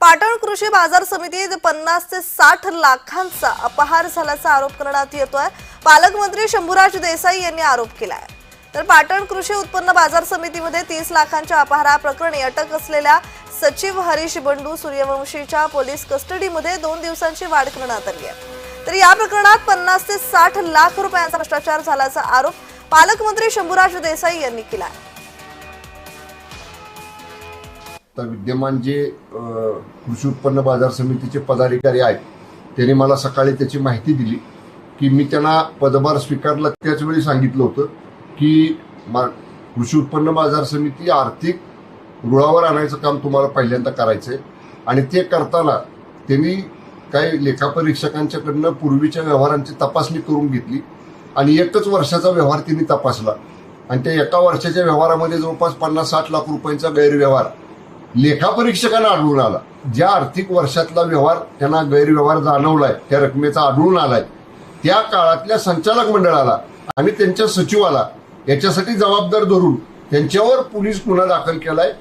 पाटण कृषी बाजार समितीत पन्नास ते साठ लाखांचा अपहार झाल्याचा आरोप करण्यात येतोय. पालकमंत्री शंभूराज देसाई यांनी आरोप केलाय. तर पाटण कृषी उत्पन्न बाजार समितीमध्ये तीस लाखांच्या अपहाराप्रकरणी अटक असलेल्या सचिव हरीश बंडू सूर्यवंशीच्या पोलीस कस्टडीमध्ये दोन दिवसांची वाढ करण्यात आली आहे. तर या प्रकरणात पन्नास ते साठ लाख रुपयांचा भ्रष्टाचार झाल्याचा आरोप पालकमंत्री शंभूराज देसाई यांनी केला आहे तर विद्यमान जे कृषी उत्पन्न बाजार समितीचे पदाधिकारी आहेत त्यांनी मला सकाळी त्याची माहिती दिली की मी त्यांना पदभार स्वीकारला त्याच वेळी सांगितलं होतं की मा कृषी उत्पन्न बाजार समिती आर्थिक रुळावर आणायचं काम तुम्हाला पहिल्यांदा करायचं आहे आणि ते करताना त्यांनी काही लेखापरीक्षकांच्याकडनं पूर्वीच्या व्यवहारांची तपासणी करून घेतली आणि एकच वर्षाचा व्यवहार त्यांनी तपासला. आणि त्या एका वर्षाच्या व्यवहारामध्ये जवळपास पन्नास साठ लाख रुपयांचा गैरव्यवहार लेखापरीक्षकांना आढळून आला. ज्या आर्थिक वर्षातला व्यवहार त्यांना गैरव्यवहार जाणवलाय त्या रकमेचा आढळून आलाय. त्या काळातल्या संचालक मंडळाला आणि त्यांच्या सचिवाला याच्यासाठी जबाबदार धरून त्यांच्यावर पोलीस गुन्हा दाखल केलाय.